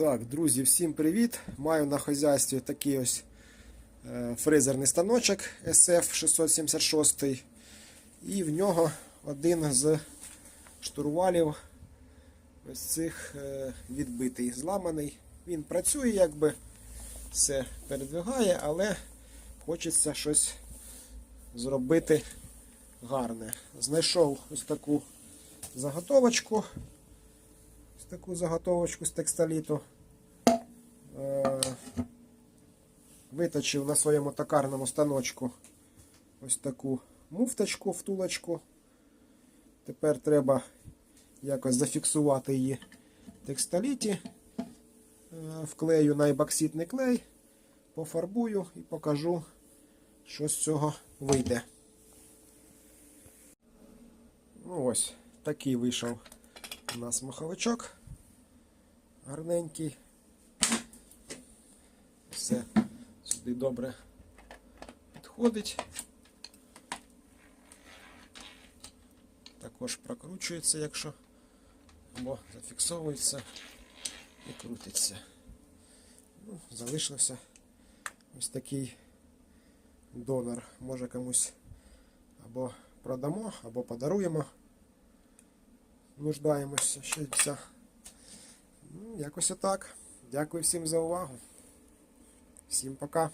Так, друзі, всім привіт! Маю на хазяйстві такий ось е, фрезерний станочок SF676. І в нього один з штурвалів ось цих е, відбитий, зламаний. Він працює, якби все передвигає, але хочеться щось зробити гарне. Знайшов ось таку заготовочку. Таку заготовочку з текстоліту. Е, Виточив на своєму токарному станочку ось таку муфточку, втулочку. Тепер треба якось зафіксувати її в текстоліті. Е, Вклею на ебоксидний клей, пофарбую і покажу, що з цього вийде. Ну ось, такий вийшов у нас маховичок. Гарненький. Все сюди добре підходить. Також прокручується, якщо або зафіксовується і крутиться. Ну, залишився ось такий донор. Може комусь або продамо, або подаруємо. Нуждаємося ще все. Якось отак. Дякую всім за увагу. Всім пока.